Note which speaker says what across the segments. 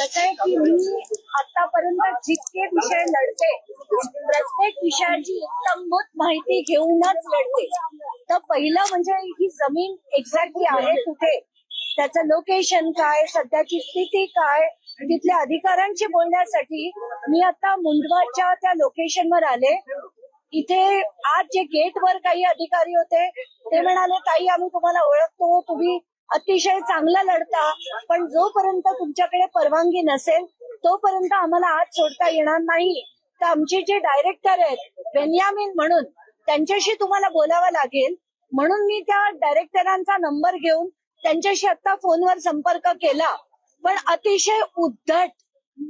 Speaker 1: कसं आहे. की मी आतापर्यंत जितके विषय लढते प्रत्येक विषयाची इत्तमभूत माहिती घेऊनच लढते. तर पहिलं म्हणजे ही जमीन एक्झॅक्टली आहे कुठे? त्याचं लोकेशन काय? सध्याची स्थिती काय? तिथल्या अधिकाऱ्यांशी बोलण्यासाठी मी आता मुंडवाच्या त्या लोकेशनवर आले. इथे आज जे गेटवर काही अधिकारी होते ते म्हणाले ताई आम्ही तुम्हाला ओळखतो. तुम्ही अतिशय चांगला लढता. पण जोपर्यंत तुमच्याकडे परवानगी नसेल तोपर्यंत आम्हाला आज सोडता येणार नाही. तर आमचे जे डायरेक्टर आहेत बेन्यामिन म्हणून त्यांच्याशी तुम्हाला बोलावं लागेल. म्हणून मी त्या डायरेक्टरांचा नंबर घेऊन त्यांच्याशी आता फोनवर संपर्क केला. पण अतिशय उद्धट.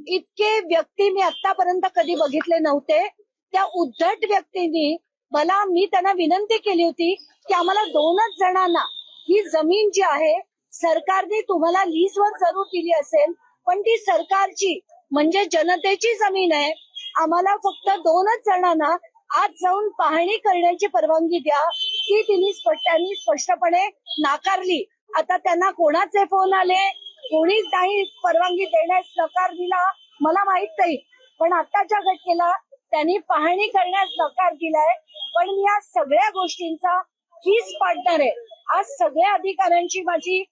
Speaker 1: इतके व्यक्ती मी आतापर्यंत कधी बघितले नव्हते. त्या उद्धट व्यक्तींनी मला मी त्यांना विनंती केली होती की आम्हाला दोनच जणांना ही जमीन जी आहे सरकारने तुम्हाला लीजवर जरूर दिली असेल पण ती सरकारची म्हणजे जनतेची जमीन आहे. आम्हाला फक्त दोनच जणांना आज जाऊन पाहणी करण्याची परवानगी द्या. ती तिने त्यांनी स्पष्टपणे नाकारली. आता त्यांना कोणाचे फोन आले? कोणीच नाही परवानगी देण्यास नकार दिला. मला माहीत नाही. पण आताच्या घटनेला त्यांनी पाहणी करण्यास नकार दिलाय पण या सगळ्या गोष्टींचा हीच पार्टनर आहे. आज सगळ्या अधिकाऱ्यांची माझी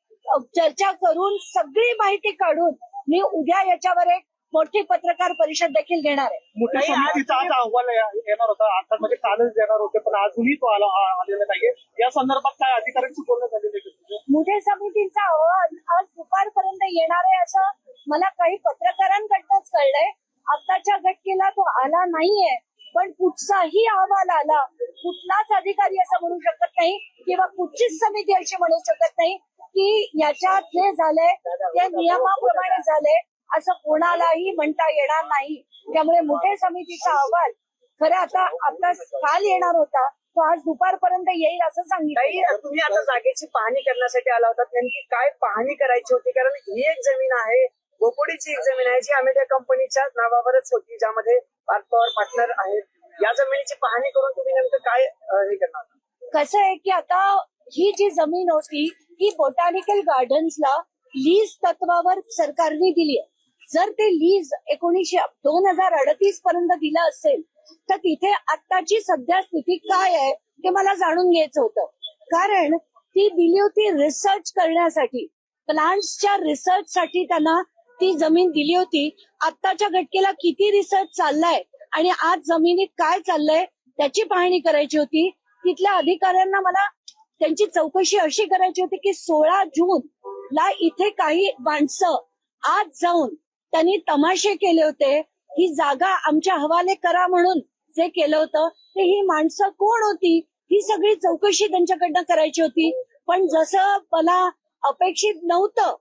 Speaker 1: चर्चा करून सगळी माहिती काढून मी उद्या याच्यावर एक मोठी पत्रकार परिषद देखील घेणार आहे.
Speaker 2: मोठ्या समितीचा आज अहवाल ये- येणार होता. आता म्हणजे कालच येणार होते पण अजूनही तो आला आलेला नाहीये. या संदर्भात काय अधिकाऱ्यांशी बोलणं झालेलं?
Speaker 1: मोठ्या समितीचा अहवाल आज दुपारपर्यंत येणार आहे असं मला काही पत्रकारांकडनंच कळलंय. आताच्या घटनेला तो आला नाहीये. पण कुठचाही अहवाल आला कुठलाच अधिकारी असं म्हणू शकत नाही किंवा कुठचीच समिती अशी म्हणू शकत नाही की याच्यात जे झालंय ते नियमाप्रमाणे झालंय असं कोणालाही म्हणता येणार नाही. त्यामुळे मोठे समितीचा अहवाल खरं आता आता काल येणार होता तो आज दुपारपर्यंत येईल असं सांगितलं.
Speaker 3: तुम्ही आता जागेची पाहणी करण्यासाठी आला होता. नेमकी काय पाहणी करायची होती? कारण ही एक जमीन आहे. गोकुडीची एक जमीन आहे जी आम्ही त्या कंपनीच्या नावावरच होती ज्यामध्ये पार्थ पॉवर पार्टनर आहेत. या जमिनीची पाहणी करून तुम्ही नेमकं काय हे करणार?
Speaker 1: कसं आहे की आता ही जी जमीन होती ही बोटॅनिकल गार्डन्सला लीज तत्वावर सरकारने दिली आहे. जर ते लीज एकोणीशे दोन हजार अडतीस पर्यंत दिलं असेल तर तिथे आत्ताची सध्या स्थिती काय आहे ते मला जाणून घ्यायचं होतं. कारण ती दिली होती रिसर्च करण्यासाठी. प्लांट्सच्या रिसर्च साठी त्यांना ती जमीन दिली होती आत्ताच्या घटकेला किती रिसर्च चाललाय आणि आज जमिनीत काय चाललंय त्याची पाहणी करायची होती. तिथल्या अधिकाऱ्यांना मला त्यांची चौकशी अशी करायची होती की सोळा जून ला इथे काही माणसं आज जाऊन त्यांनी तमाशे केले होते. ही जागा आमच्या हवाले करा म्हणून जे केलं होतं ते ही माणसं कोण होती? ही सगळी चौकशी त्यांच्याकडनं करायची होती. पण जसं मला अपेक्षित नव्हतं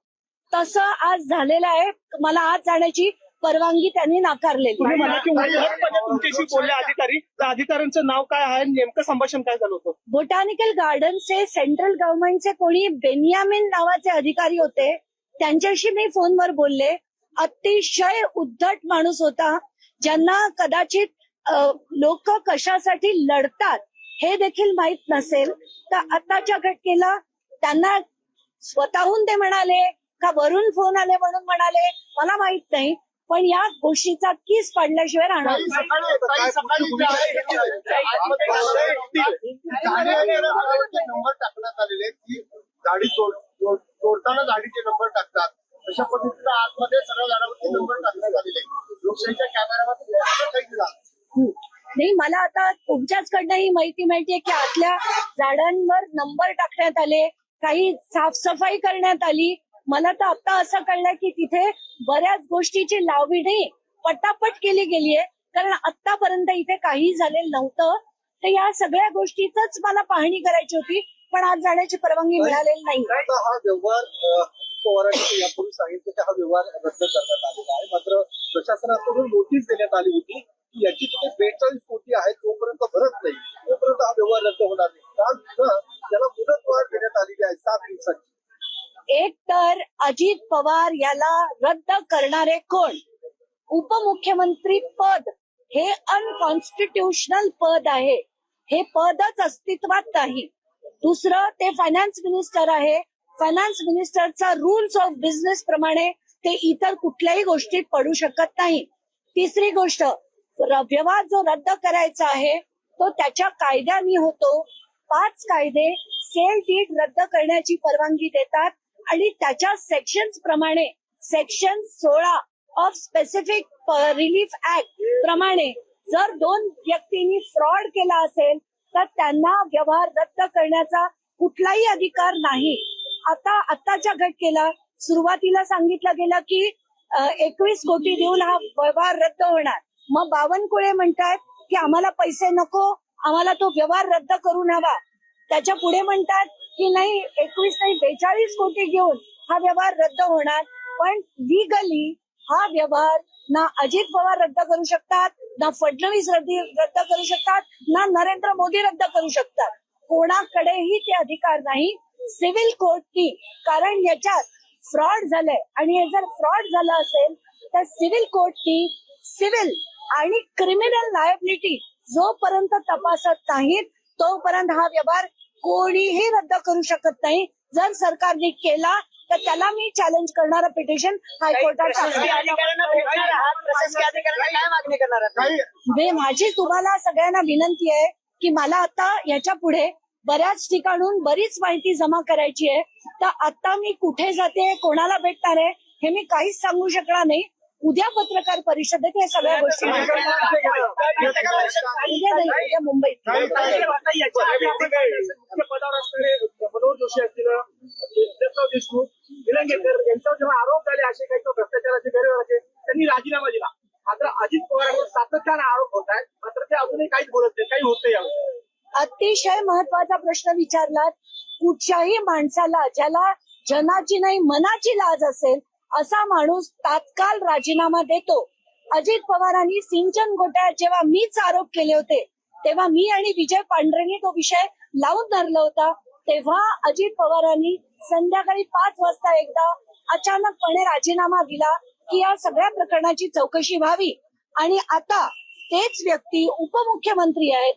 Speaker 1: तसं आज झालेलं आहे. मला आज जाण्याची परवानगी त्यांनी नाकारलेली.
Speaker 2: तुम्ही म्हणा की उद्धटपणे तुमच्याशी बोलले अधिकारी. त्या अधिकाऱ्यांचं नाव काय आहे? नेमकं संभाषण काय झालं होतं?
Speaker 1: बोटॅनिकल गार्डनचे सेंट्रल गव्हर्नमेंटचे कोणी बेनियामिन नावाचे अधिकारी होते. त्यांच्याशी मी फोनवर बोलले. अतिशय उद्धट माणूस होता ज्यांना कदाचित लोक कशासाठी लढतात हे देखील माहीत नसेल. तर आताच्या घटनेला त्यांना स्वतःहून ते म्हणाले का वरून फोन आले म्हणून म्हणाले? मला माहीत नाही पण या गोष्टीचा कीस पाडल्याशिवाय राहणार नाही.
Speaker 4: नंबर टाकण्यात आलेले आहेत की गाडी तोड- तोड- तोडताना गाडीचे नंबर टाकतात. अशा पद्धतीनं आतमध्ये सगळ्या झाडावरती नंबर टाकण्यात आलेले. लोकशाहीच्या
Speaker 1: हम्म. नाही मला आता तुमच्याचकडनं ही माहिती मिळते की आतल्या झाडांवर नंबर टाकण्यात आले काही साफसफाई करण्यात आली मला तर आता असं कळलं की तिथे बऱ्याच गोष्टीची लावणी पटापट केली गेली आहे कारण आतापर्यंत इथे काही झालेलं नव्हतं. तर या सगळ्या गोष्टीच मला पाहणी करायची होती पण आज जाण्याची परवानगी मिळालेली नाही.
Speaker 4: हा व्यवहार पवारांनी यापूर्वी सांगितलं की हा व्यवहार रद्द करण्यात आलेला आहे. मात्र प्रशासनाकडून नोटीस देण्यात आली होती की याची तिथे बेचाळीस कोटी आहे तोपर्यंत भरत नाही तोपर्यंत हा व्यवहार रद्द होणार नाही. कारण त्याला मुदतवाढ देण्यात आलेली आहे सात दिवसाची.
Speaker 1: एक तर अजित पवार याला रद्द करणारे कोण? उपमुख्यमंत्री पद हे अनकॉन्स्टिट्युशनल पद आहे. हे पदच अस्तित्वात नाही. दुसरं ते फायनान्स मिनिस्टर आहे. फायनान्स मिनिस्टरचा रूल्स ऑफ बिझनेस प्रमाणे ते इतर कुठल्याही गोष्टीत पडू शकत नाही. तिसरी गोष्ट व्यवहार जो रद्द करायचा आहे तो त्याच्या कायद्याने होतो. पाच कायदे सेल डीड रद्द करण्याची परवानगी देतात. आणि त्याच्या सेक्शन्स प्रमाणे सेक्शन सोळा ऑफ स्पेसिफिक रिलीफ ऍक्ट प्रमाणे जर दोन व्यक्तींनी फ्रॉड केला असेल तर त्यांना व्यवहार रद्द करण्याचा कुठलाही अधिकार नाही. आता आताच्या घटनेला सुरुवातीला सांगितलं गेलं की एकवीस कोटी देऊन हा व्यवहार रद्द होणार. मग बावनकुळे म्हणतात की आम्हाला पैसे नको आम्हाला तो व्यवहार रद्द करून हवा. त्याच्या पुढे म्हणतात की नाही एकवीस नाही बेचाळीस कोटी घेऊन हा व्यवहार रद्द होणार. पण लिगली हा व्यवहार ना अजित पवार रद्द करू शकतात ना फडणवीस रद्द करू शकतात ना नरेंद्र मोदी रद्द करू शकतात. कोणाकडेही ते अधिकार नाही. सिव्हिल कोर्टनी कारण याच्यात फ्रॉड झालंय. आणि हे जर फ्रॉड झालं असेल तर सिव्हिल कोर्टनी सिव्हिल आणि क्रिमिनल लायबिलिटी जोपर्यंत तपासत नाहीत तोपर्यंत हा व्यवहार कोणीही रद्द करू शकत नाही. जर सरकारने केला तर त्याला मी चॅलेंज करणारं पिटिशन हायकोर्टात
Speaker 3: प्रशासकीय
Speaker 1: टाकणार.
Speaker 3: अधिकाऱ्यांना भेटणार आहात? प्रशासकीय अधिकाऱ्यांना काय मागणी करणार आहात?
Speaker 4: काही
Speaker 1: मी माझी तुम्हाला सगळ्यांना विनंती आहे की मला आता याच्यापुढे बऱ्याच ठिकाणून बरीच माहिती जमा करायची आहे. तर आता मी कुठे जाते कोणाला भेटणार आहे हे मी काहीच सांगू शकणार नाही. उद्या पत्रकार परिषदेत हे सगळ्या गोष्टी उद्या नाही उद्या मुंबईत.
Speaker 2: जोशी असतील जयप्रकाश देशमुख निलंगेकर यांच्यावर जेव्हा आरोप झाले असे काही तो भ्रष्टाचाराचे गैरव्यवहाराचे त्यांनी राजीनामा दिला. मात्र अजित पवारांवर सातत्याने आरोप होत आहेत मात्र ते अजूनही काहीच बोलत नाही काही होत नाही
Speaker 1: अतिशय महत्त्वाचा प्रश्न विचारलात कुठच्याही माणसाला ज्याला जनाची नाही मनाची लाज असेल असा माणूस तात्काळ राजीनामा देतो. अजित पवारांनी सिंचन घोटाळ्यात जेव्हा मीच आरोप केले होते तेव्हा मी आणि विजय पांढरेंनी तो विषय लावून धरला होता. तेव्हा अजित पवारांनी संध्याकाळी पाच वाजता एकदा अचानकपणे राजीनामा दिला की या सगळ्या प्रकरणाची चौकशी व्हावी. आणि आता तेच व्यक्ती उपमुख्यमंत्री आहेत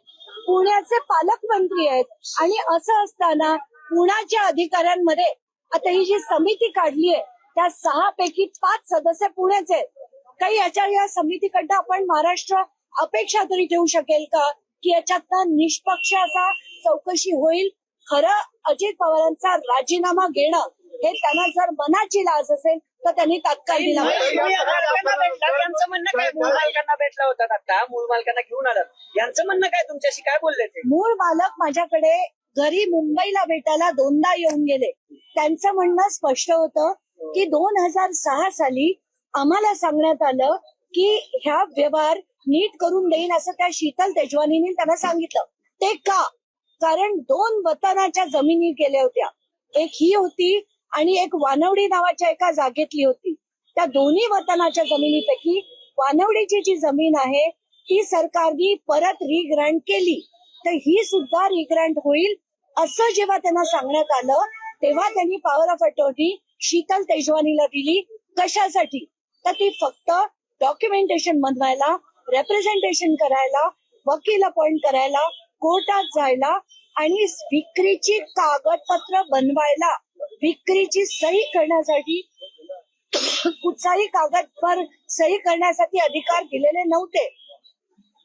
Speaker 1: पुण्याचे पालकमंत्री आहेत आणि असं असताना पुण्याच्या अधिकाऱ्यांमध्ये आता ही जी समिती काढली आहे त्या सहा पैकी पाच सदस्य पुण्याचे आहेत. काही याच्या या समितीकडनं आपण महाराष्ट्र अपेक्षा तरी ठेवू शकेल का की याच्यातनं निष्पक्ष असा चौकशी होईल? खरं अजित पवारांचा राजीनामा घेणं हे त्यांना जर मनाची लाज असेल तर त्यांनी तात्काळ दिला.
Speaker 3: यांचं म्हणणं काय? मूळ मालकांना भेटला होता आता मूळ मालकांना घेऊन आलात यांचं म्हणणं काय तुमच्याशी? काय बोलले ते?
Speaker 1: मूळ मालक माझ्याकडे घरी मुंबईला भेटायला दोनदा येऊन गेले. त्यांचं म्हणणं स्पष्ट होतं की दोन हजार सहा साली आम्हाला सांगण्यात आलं की ह्या व्यवहार नीट करून देईन असं त्या शीतल तेजवानीने त्यांना सांगितलं. ते का? कारण दोन वतनाच्या जमिनी केल्या होत्या. एक ही होती आणि एक वानवडी नावाच्या एका जागेतली होती. त्या दोन्ही वतनाच्या जमिनीपैकी वानवडीची जी जमीन आहे ती सरकारने परत रिग्रँट केली. तर ही सुद्धा रिग्रँट होईल असं जेव्हा त्यांना सांगण्यात आलं तेव्हा त्यांनी पॉवर ऑफ अटॉर्नी शीतल तेजवानीला दिली. कशासाठी? तर ती फक्त डॉक्युमेंटेशन बनवायला रेप्रेझेंटेशन करायला वकील अपॉइंट करायला कोर्टात जायला आणि विक्रीची कागदपत्र बनवायला विक्रीची सही करण्यासाठी कुठचाही कागदवर सही करण्यासाठी अधिकार दिलेले नव्हते.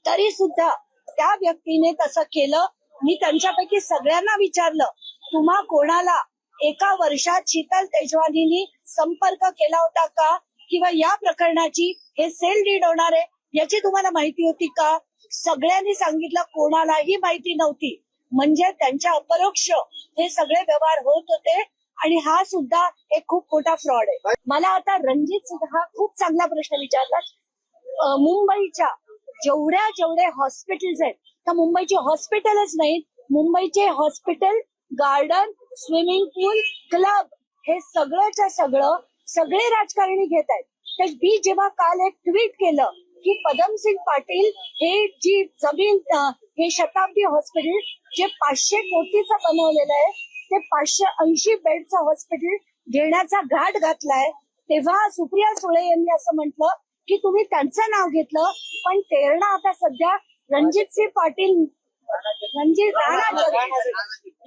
Speaker 1: तरी सुद्धा त्या व्यक्तीने तसं केलं. मी त्यांच्यापैकी सगळ्यांना विचारलं तुम्हा कोणाला एका वर्षात शीतल तेजवानीनी संपर्क केला होता का? किंवा या प्रकरणाची हे सेल डीड होणार आहे? याची तुम्हाला माहिती होती का? सगळ्यांनी सांगितलं कोणालाही माहिती नव्हती. म्हणजे त्यांच्या अपरोक्ष हे सगळे व्यवहार होत होते आणि हा सुद्धा एक खूप मोठा फ्रॉड आहे. मला आता रणजित सिंग हा खूप चांगला प्रश्न विचारला. मुंबईच्या जेवढ्या जेवढे हॉस्पिटल्स आहेत तर मुंबईचे हॉस्पिटलच नाहीत मुंबईचे hospital garden swimming pool club हे सगळंच्या सगळं सगळे राजकारणी घेत आहेत. तर मी जेव्हा काल एक ट्विट केलं की पदमसिंग पाटील हे जी जमीन हे शताब्दी हॉस्पिटल जे पाचशे कोटीचं बनवलेलं आहे ते पाचशे ऐंशी बेडचं हॉस्पिटल घेण्याचा घाट घातलाय. तेव्हा सुप्रिया सुळे यांनी असं म्हटलं की तुम्ही त्यांचं नाव घेतलं पण तेरणा आता सध्या रणजित सिंग पाटील रणजित राणा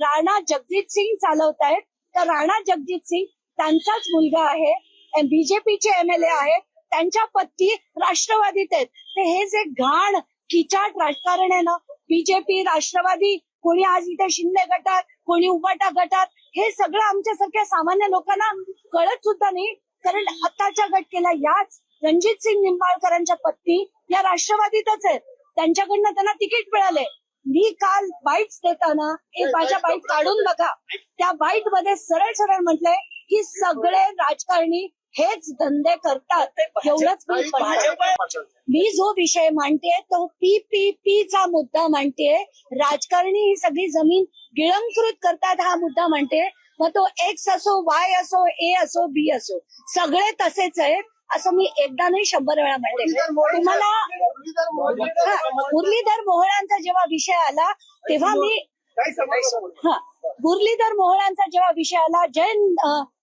Speaker 1: राणा जगजित सिंग चालवत आहेत तर राणा जगजित सिंग त्यांचाच मुलगा आहे. बीजेपीचे एमएलए आहेत. त्यांच्या पत्नी राष्ट्रवादीत आहेत. ते हे जे घाण किचाट राजकारण आहे ना बीजेपी राष्ट्रवादी कोणी आज इथे शिंदे गटात कोणी उबाटा गटात हे सगळं आमच्यासारख्या सामान्य लोकांना कळत सुद्धा नाही. कारण आताच्या घटकेला याच रणजित सिंग निंबाळकरांच्या पत्नी या राष्ट्रवादीतच आहेत. त्यांच्याकडनं त्यांना तिकीट मिळाले. मी काल बाईट देताना एक माझ्या बाईट काढून बघा. त्या बाईटमध्ये सरळ सरळ म्हटलंय की सगळे राजकारणी हेच धंदे करतात. एवढंच मी. मी जो विषय मांडते तो पी चा मुद्दा मांडते. राजकारणी ही सगळी जमीन गिळंकृत करतात हा मुद्दा मांडते. मग तो एक्स असो वाय असो ए असो बी असो सगळे तसेच आहेत. असं मी एकदा नाही शंभर वेळा म्हणते. तुम्हाला मुरलीधर मोहळांचा जेव्हा विषय आला तेव्हा मी हा मुरलीधर मोहळांचा जेव्हा विषय आला जैन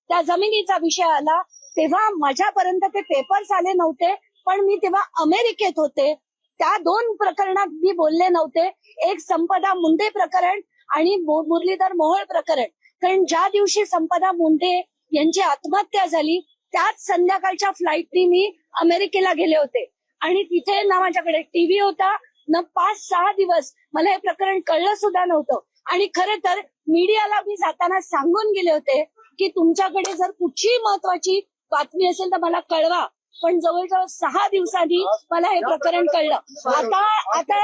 Speaker 1: त्या जमिनीचा विषय आला तेव्हा माझ्यापर्यंत ते पेपर्स आले नव्हते पण मी तेव्हा अमेरिकेत होते. त्या दोन प्रकरणात मी बोलले नव्हते. एक संपदा मुंडे प्रकरण आणि मुरलीधर मोहोळ प्रकरण. कारण ज्या दिवशी संपदा मुंडे यांची आत्महत्या झाली त्याच संध्याकाळच्या फ्लाईटनी मी अमेरिकेला गेले होते. आणि तिथे ना माझ्याकडे टीव्ही होता न पाच सहा दिवस मला हे प्रकरण कळलं सुद्धा नव्हतं. आणि खरं तर मीडियाला मी जाताना सांगून गेले होते की तुमच्याकडे जर कुठची महत्वाची बातमी असेल तर मला कळवा. पण जवळजवळ सहा दिवसांनी मला हे प्रकरण कळलं. आता आता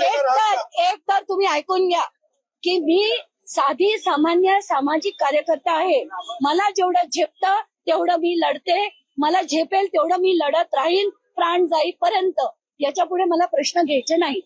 Speaker 1: एक तर एक तर तुम्ही ऐकून घ्या की मी साधी सामान्य सामाजिक कार्यकर्ता आहे. मला जेवढं झेपतं तेवढं मी लढते. मला झेपेल तेवढं मी लढत राहीन प्राण जाईपर्यंत. याच्यापुढे मला प्रश्न घ्यायचे नाही.